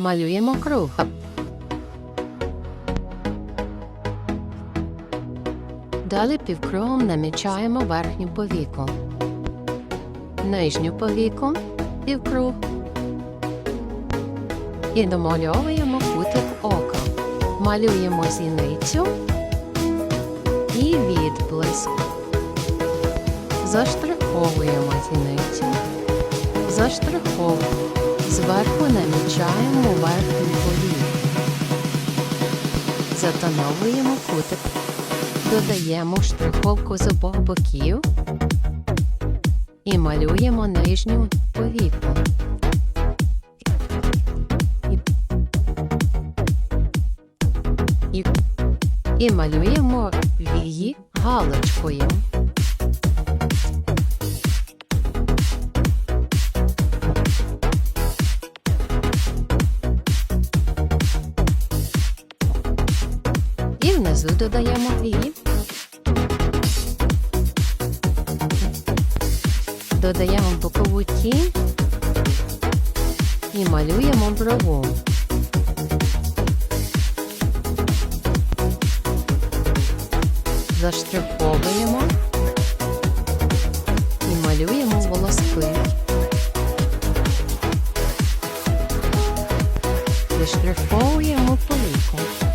Малюємо круг. Далі півкругом намічаємо верхню повіку, нижню повіку, півкруг і домальовуємо кутик ока. Малюємо зіницю і відблиск. Заштриховуємо зіницю. Заштриховуємо. Зверху намічаємо верхню повіку. Затоновуємо кутик. Додаємо штриховку з обох боків і малюємо нижню повіку. І, і малюємо вії галочкою. І внизу додаємо дві. Додаємо бокову тінь і малюємо брову. Заштриховуємо і малюємо волоски. Заштриховуємо поліку.